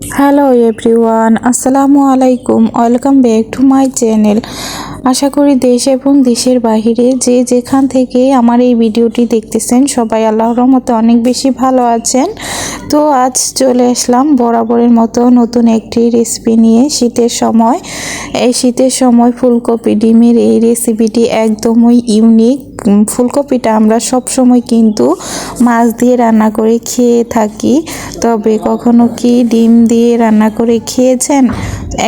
Hello everyone আসসালামু আলাইকুম welcome back to my channel আশা করি দেশ এবং দেশের বাহিরে যে যেখান থেকে আমার এই ভিডিওটি দেখতেছেন, সবাই আল্লাহর রহমতে অনেক বেশি ভালো আছেন। তো আজ চলে আসলাম বরাবরের মতো নতুন একটি রেসিপি নিয়ে। শীতের সময়, এই শীতের সময় ফুলকপি, ডিমের এই রেসিপিটি একদমই ইউনিক ফুলকপিটা আমরা সব সময় কিন্তু মাছ দিয়ে রান্না করে খেয়ে থাকি। তবে কখনো কি ডিম দিয়ে রান্না করে খেয়েছেন?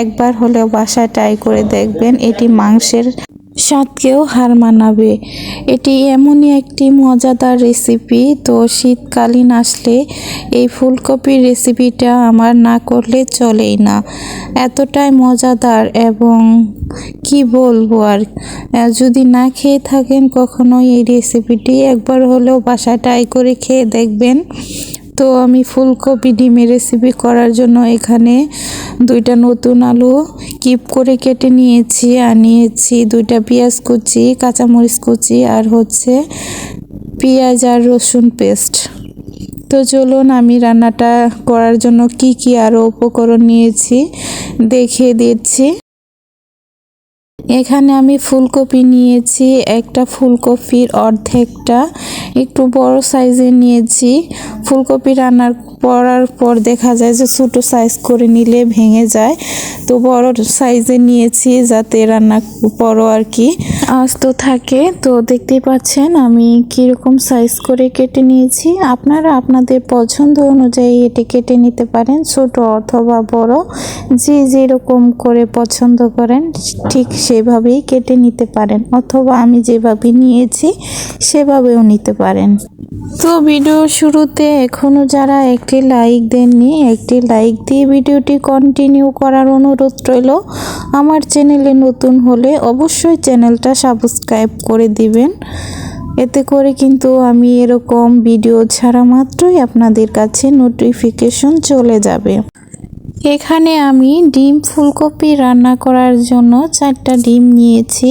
একবার হলেও বাসায় ট্রাই করে দেখবেন, এটি মাংসের স্বাদকেও হার মানাবে। এটি এমনই একটি মজাদার রেসিপি তো শীতকালীন আসলে এই ফুলকপির রেসিপিটা আমার না করলে চলেই না। এতটাই মজাদার এবং কি বলব আর যদি না খেয়ে থাকেন কখনো এই রেসিপিটি একবার হলেও বাসায় ট্রাই করে খেয়ে দেখবেন। তো আমি ফুলকপি ডিমের রেসিপি করার জন্য এখানে দুইটা নতুন আলু কিপ করে কেটে নিয়েছি, আর নিয়েছি দুইটা পেঁয়াজ কুচি, কাঁচামরিচ কুচি, আর হচ্ছে পেঁয়াজ আর রসুন পেস্ট তো চলুন আমি রান্নাটা করার জন্য কি কি আরও উপকরণ নিয়েছি দেখিয়ে দিচ্ছি। এখানে আমি ফুলকপি নিয়েছি, একটা ফুলকপির অর্ধেকটা, একটু বড় সাইজের নিয়েছি। ফুলকপি রান্নার করার পর দেখা যায় যে ছোটো সাইজ করে নিলে ভেঙে যায়। তো বড় সাইজে নিয়েছি যাতে রান্না বড় আর কি। আস্ত থাকে, তো দেখতেই পাচ্ছেন আমি কীরকম সাইজ করে কেটে নিয়েছি। আপনারা আপনাদের পছন্দ অনুযায়ী এটি কেটে নিতে পারেন, ছোট অথবা বড়। যে যেরকম করে পছন্দ করেন, ঠিক সেভাবেই কেটে নিতে পারেন। অথবা আমি যেভাবে নিয়েছি, সেভাবেও নিতে পারেন। তো ভিডিও শুরুতে এখনও যারা একটি লাইক দেননি, একটি লাইক দিয়ে ভিডিওটি কন্টিনিউ করার অনুরোধ রইল। আমার চ্যানেলে নতুন হলে অবশ্যই চ্যানেলটা সাবস্ক্রাইব করে দিবেন। এতে করে কিন্তু আমি এরকম ভিডিও ছাড়া মাত্রই আপনাদের কাছে নোটিফিকেশন চলে যাবে। এখানে আমি ডিম ফুলকপি রান্না করার জন্য চারটা ডিম নিয়েছি।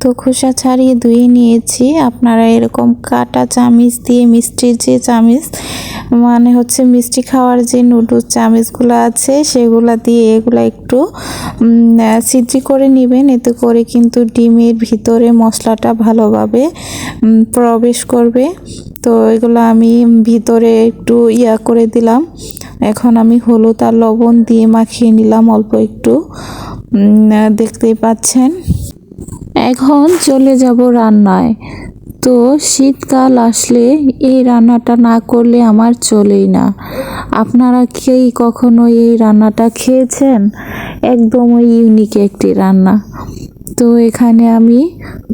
তো খোসা ছাড়িয়ে ধুয়ে নিয়েছি। আপনারা এরকম কাটা চামিচ দিয়ে মিষ্টির যে চামিচ মানে হচ্ছে মিষ্টি খাওয়ার যে নুডলস চামিচগুলো আছে, সেগুলো দিয়ে এগুলো একটু সিদ্ধি করে নেবেন। এতে করে কিন্তু ডিমের ভিতরে মশলাটা ভালোভাবে প্রবেশ করবে। তো এগুলো আমি ভিতরে একটু ইয়া করে দিলাম। এখন আমি হলুদ আর লবণ দিয়ে মাখিয়ে নিলাম অল্প একটু। দেখতেই পাচ্ছেন? এখন চলে যাব রান্নায়। তো শীতকাল আসলে এই রান্নাটা না করলে আমার চলেই না। আপনারা কেই কখনো এই রান্নাটা খেয়েছেন? একদমই ইউনিক একটি রান্না। তো এখানে আমি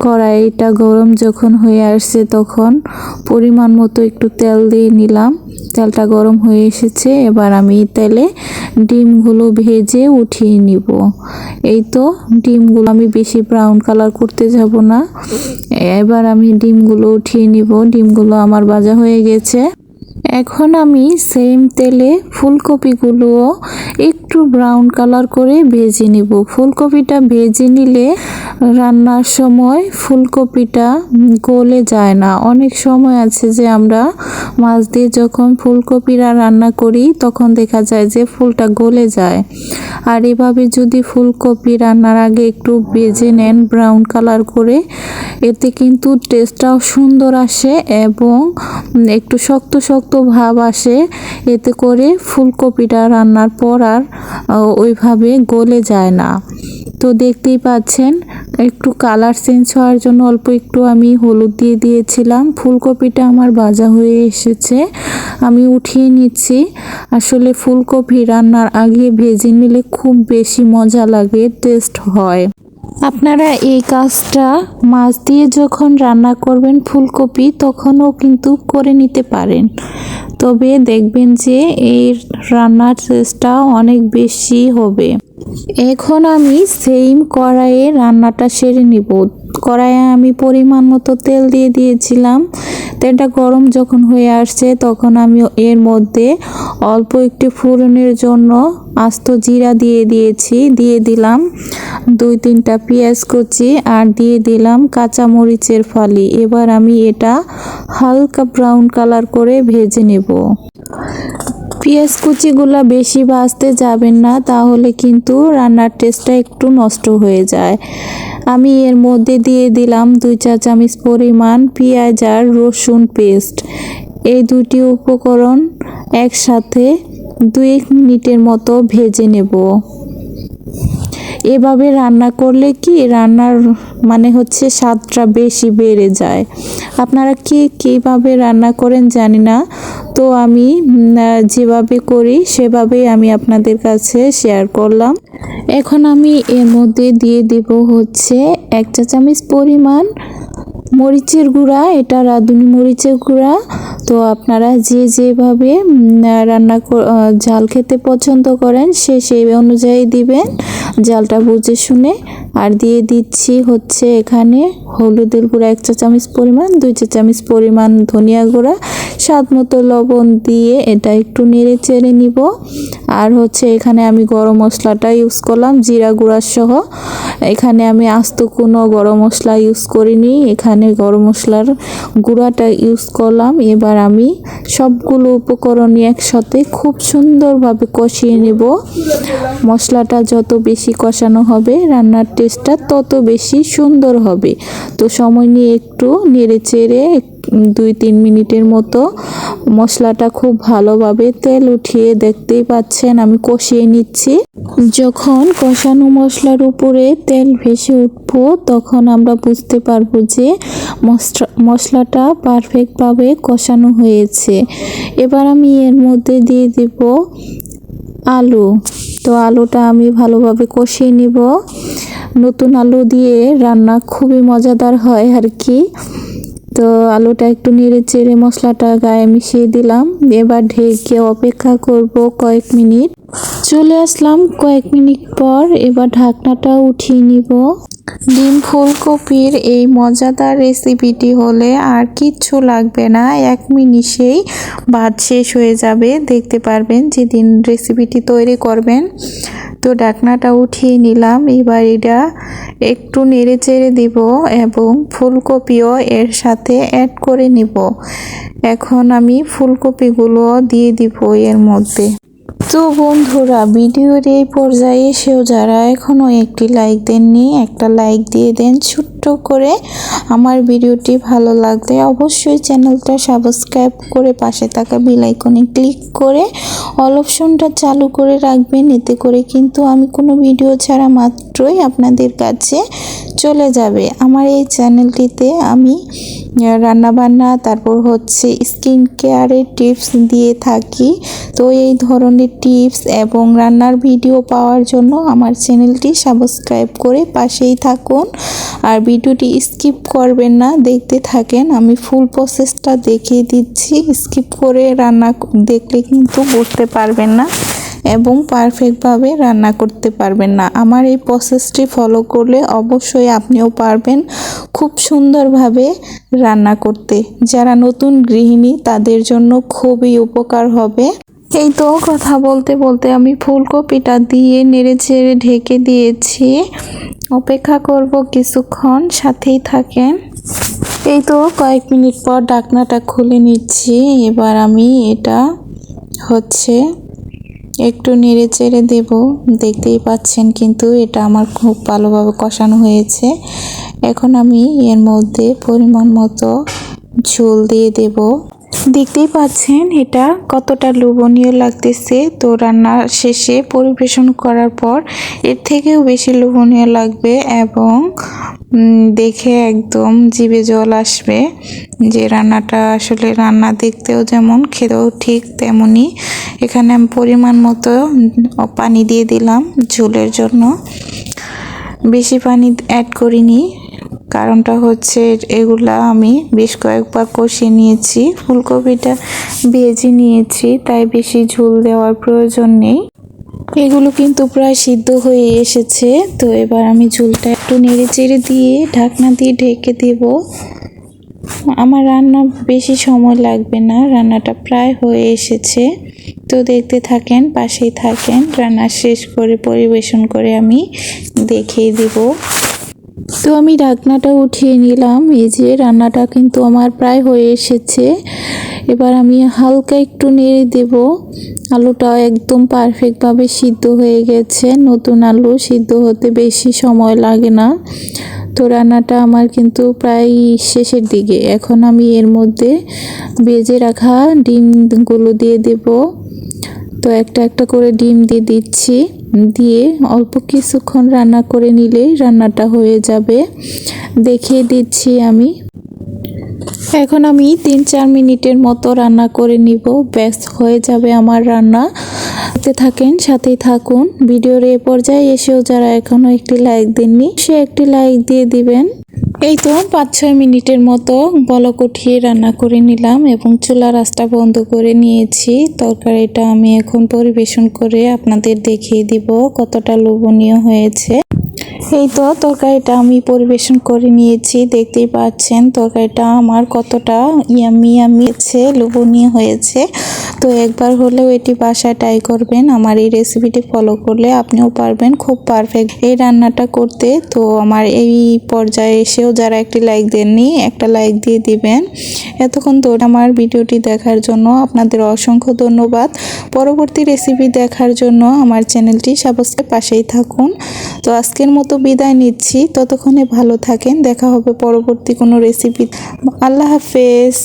কড়াইটা গরম যখন হয়ে আসছে তখন পরিমাণ মতো একটু তেল দিয়ে নিলাম। তেলটা গরম হয়ে এসেছে, এবার আমি তেলে ডিমগুলো ভেজে উঠিয়ে নিব। এই তো ডিমগুলো আমি বেশি ব্রাউন কালার করতে যাব না। এবার আমি ডিমগুলো উঠিয়ে নিব। ডিমগুলো আমার ভাজা হয়ে গেছে। এখন আমি সেম তেলে ফুলকপিগুলোও একটু ব্রাউন কালার করে ভেজে নিব। ফুলকপিটা ভেজে নিলে রান্নার সময় ফুলকপিটা গলে যায় না। অনেক সময় আছে যে আমরা মাছ দিয়ে যখন ফুলকপিরা রান্না করি, তখন দেখা যায় যে ফুলটা গলে যায়। আর এভাবে যদি ফুলকপি রান্নার আগে একটু ভেজে নেন ব্রাউন কালার করে, এতে কিন্তু টেস্টটাও সুন্দর আসে এবং একটু শক্ত শক্ত ভাব আসে। এতে করে ফুলকপিটা রান্নার পর আর ওইভাবে গলে যায় না। তো দেখতেই পাচ্ছেন, একটু কালার চেঞ্জ হওয়ার জন্য অল্প একটু আমি হলুদ দিয়ে দিয়েছিলাম। ফুলকপিটা আমার ভাজা হয়ে এসেছে, আমি উঠিয়ে নিচ্ছি। আসলে ফুলকপি রান্নার আগে ভেজে নিলে খুব বেশি মজা লাগে টেস্ট হয়। আপনারা এই কাজটা মাছ দিয়ে যখন রান্না করবেন ফুলকপি, তখনও কিন্তু করে নিতে পারেন। তবে দেখবেন যে এই রান্নার টেস্টটা অনেক বেশি হবে। এখন আমি সেম কড়াইয়ে রান্নাটা সেরে নিব। কড়াইয়ে আমি পরিমাণ মতো তেল দিয়ে দিয়েছিলাম। তেলটা গরম যখন হয়ে আসছে তখন আমি এর মধ্যে অল্প একটু ফোড়নের জন্য আস্ত জিরা দিয়ে দিয়েছি। দিয়ে দিলাম দুই তিনটা পেঁয়াজ কুচি আর দিয়ে দিলাম কাঁচা মরিচের ফালি। এবার আমি এটা হালকা ব্রাউন কালার করে ভেজে নেব। পেঁয়াজ কুচিগুলো বেশি ভাজতে যাবেন না, তাহলে কিন্তু রান্নার টেস্টটা একটু নষ্ট হয়ে যায়। আমি এর মধ্যে দিয়ে দিলাম দুই চা চামচ পরিমাণ পেঁয়াজ আর রসুন পেস্ট এই দুটি উপকরণ একসাথে দুই মিনিটের মতো ভেজে নেব। এভাবে রান্না করলে কি রান্নার মানে হচ্ছে স্বাদটা বেশি বেড়ে যায়? আপনারা কি কীভাবে রান্না করেন জানি না। তো আমি যেভাবে করি সেভাবেই আমি আপনাদের কাছে শেয়ার করলাম। এখন আমি এর মধ্যে দিয়ে দিব হচ্ছে এক চা চামচ পরিমাণ মরিচের গুঁড়া, এটা রাঁধুনি মরিচের গুঁড়া। তো আপনারা যে যেভাবে রান্না ঝাল খেতে পছন্দ করেন সে সেই অনুযায়ী দিবেন। জালটা বুঝে শুনে আর দিয়ে দিচ্ছি হচ্ছে এখানে হলুদের গুঁড়া এক চা চামচ পরিমাণ, দুই চা চামচ পরিমাণ ধনিয়া গুঁড়া, স্বাদ মতো লবণ দিয়ে এটা একটু নেড়ে চেড়ে নিব। আর হচ্ছে এখানে আমি গরম মশলাটা ইউজ করলাম, জিরা গুঁড়া সহ। এখানে আমি আস্ত কোনো গরম মশলা ইউজ করিনি, এখানে গরম মশলার গুঁড়াটা ইউজ করলাম। এবার আমি সবগুলো উপকরণই একসাথে খুব সুন্দরভাবে কষিয়ে নেব। মশলাটা যত বেশি কষানো হবে, রান্নার টেস্টটা তত বেশি সুন্দর হবে। তো সময় নিয়ে একটু নেড়ে চেড়ে দুই তিন মিনিটের মতো মশলাটা খুব ভালোভাবে তেল উঠিয়ে দেখতেই পাচ্ছেন, আমি কষিয়ে নিচ্ছি। যখন কষানো মশলার উপরে তেল ভেসে উঠবো, তখন আমরা বুঝতে পারব যে মশলা মশলাটা পারফেক্টভাবে কষানো হয়েছে। এবার আমি এর মধ্যে দিয়ে দিব আলু। তো আলুটা আমি ভালোভাবে কষিয়ে নিব। নতুন আলু দিয়ে রান্না খুবই মজাদার হয় আর কি। তো আলুটা একটু নেড়ে চেড়ে মশলাটা গায়ে মিশিয়ে দিলাম। এবার ঢেকে অপেক্ষা করব কয়েক মিনিট। চলে আসলাম কয়েক মিনিট পর এবার ঢাকনাটা উঠিয়ে নিব। ডিম ফুলকপির এই মজাদার রেসিপিটি হলে আর কিচ্ছু লাগবে না। এক মিনিটেই ভাত শেষ হয়ে যাবে। দেখতে পারবেন যেদিন রেসিপিটি তৈরি করবেন। তো ডাকনাটা উঠিয়ে নিলাম। এবার এটা একটু নেড়ে চেড়ে দিব এবং ফুলকপিও এর সাথে অ্যাড করে নিব। এখন আমি ফুলকপিগুলো দিয়ে দিব এর মধ্যে। তো বন্ধুরা, ভিডিওর এই পর্যায়ে এসেও যারা এখনও একটি লাইক দেননি, একটা লাইক দিয়ে দেন, ছোট্ট করে আমার ভিডিওটি ভালো লাগলে অবশ্যই চ্যানেলটা সাবস্ক্রাইব করে পাশে থাকা আইকনে ক্লিক করে অল অপশনটা চালু করে রাখবেন। এতে করে কিন্তু আমি কোনো ভিডিও ছাড়া মাত্রই আপনাদের কাছে চলে যাবে। আমার এই চ্যানেলটিতে আমি রান্নাবান্না, তারপর হচ্ছে স্কিন কেয়ারের টিপস দিয়ে থাকি। তো এই ধরনের টিপস এবং রান্নার ভিডিও পাওয়ার জন্য আমার চ্যানেলটি সাবস্ক্রাইব করে পাশেই থাকুন। আর ভিডিওটি স্কিপ করবেন না, দেখতে থাকেন। আমি ফুল প্রসেসটা দেখিয়ে দিচ্ছি। স্কিপ করে রান্না দেখলে কিন্তু বুঝতে পারবেন না এবং পারফেক্টভাবে রান্না করতে পারবেন না। আমার এই প্রসেসটি ফলো করলে অবশ্যই আপনিও পারবেন খুব সুন্দরভাবে রান্না করতে। যারা নতুন গৃহিণী, তাদের জন্য খুবই উপকার হবে। এই তো কথা বলতে বলতে আমি ফুলকপিটা দিয়ে নেড়ে চেড়ে ঢেকে দিয়েছি। অপেক্ষা করব কিছুক্ষণ, সাথেই থাকেন। এই তো কয়েক মিনিট পর ডাকনাটা খুলে নিচ্ছি। এবার আমি এটা হচ্ছে একটু নেড়ে চেড়ে দেব। দেখতেই পাচ্ছেন কিন্তু এটা আমার খুব ভালোভাবে কষানো হয়েছে। এখন আমি এর মধ্যে পরিমাণ মতো ঝোল দিয়ে দেব। দেখতেই পাচ্ছেন এটা কতটা লোভনীয় লাগতেছে। তো রান্না শেষে পরিবেশন করার পর এর থেকেও বেশি লোভনীয় লাগবে এবং দেখে একদম জিভে জল আসবে। যে রান্নাটা আসলে রান্না দেখতেও যেমন, খেতেও ঠিক তেমনই। এখানে আমি পরিমাণ মতো পানি দিয়ে দিলাম ঝোলের জন্য। বেশি পানি অ্যাড করিনি। কারণটা হচ্ছে এগুলা আমি বেশ কয়েকবার কষিয়ে নিয়েছি। ফুলকপিটা ভেজে নিয়েছি, তাই বেশি ঝোল দেওয়ার প্রয়োজন নেই। এগুলো কিন্তু প্রায় সিদ্ধ হয়ে এসেছে, তো এবার আমি ঝোলটা একটু নেড়ে চেড়ে দিয়ে ঢাকনা দিয়ে ঢেকে দেব। আমার রান্না বেশি সময় লাগবে না, রান্নাটা প্রায় হয়ে এসেছে। তো দেখতে থাকেন, পাশেই থাকেন, রান্না শেষ করে পরিবেশন করে আমি দেখিয়ে দিব। তো আমি ঢাকনাটা উঠিয়ে নিলাম। এই যে রান্নাটা কিন্তু আমার প্রায় হয়ে এসেছে। এবার আমি হালকা একটু নেড়ে দেব। আলুটাও একদম পারফেক্টভাবে সিদ্ধ হয়ে গেছে। নতুন আলু সিদ্ধ হতে বেশি সময় লাগে না। তো রান্নাটা আমার কিন্তু প্রায় শেষের দিকে। এখন আমি এর মধ্যে ভেজে রাখা ডিমগুলো দিয়ে দেব। তো একটা একটা করে ডিম দিয়ে দিচ্ছি। দিয়ে অল্প কিছুক্ষণ রান্না করে নিলেই রান্নাটা হয়ে যাবে। দেখিয়ে দিচ্ছি আমি। এখন আমি তিন চার মিনিটের মতো রান্না করে নিব। ব্যাস, হয়ে যাবে আমার রান্না। থাকেন, সাথেই থাকুন। ভিডিওর এ পর্যায়ে এসেও যারা এখনও একটি লাইক দেননি, সে একটি লাইক দিয়ে দিবেন। এই তো পাঁচ ছয় মিনিটের মতো বলক উঠিয়ে রান্না করে নিলাম এবং চুলা রাস্তা বন্ধ করে নিয়েছি। তরকারিটা আমি এখন পরিবেশন করে আপনাদের দেখিয়ে দিব কতটা লোভনীয় হয়েছে। এই তো, তরকারিটা আমি পরিবেশন করে নিয়েছি, দেখতেই পাচ্ছেন তরকারিটা আমার কতটা ইয়ামি ইয়ামি হয়েছে, লোভনীয় হয়েছে। তো একবার হলেও এটি বাসায় ট্রাই করবেন, আমার এই রেসিপিটি ফলো করলে আপনিও পারবেন, খুব পারফেক্ট এই রান্নাটা করতে, তো আমার এই পর্যায়ে এসেও যারা একটি লাইক দেননি, একটা লাইক দিয়ে দিবেন। এতক্ষণ তো আমার ভিডিওটি দেখার জন্য আপনাদের অসংখ্য ধন্যবাদ। পরবর্তী রেসিপি দেখার জন্য আমার চ্যানেলটি সাবস্ক্রাইব পাশেই থাকুন। তো আজকের মতো বিদায় নিচ্ছি। ততক্ষণে ভালো থাকেন। দেখা হবে পরবর্তী কোনো রেসিপি আল্লাহ হাফেজ।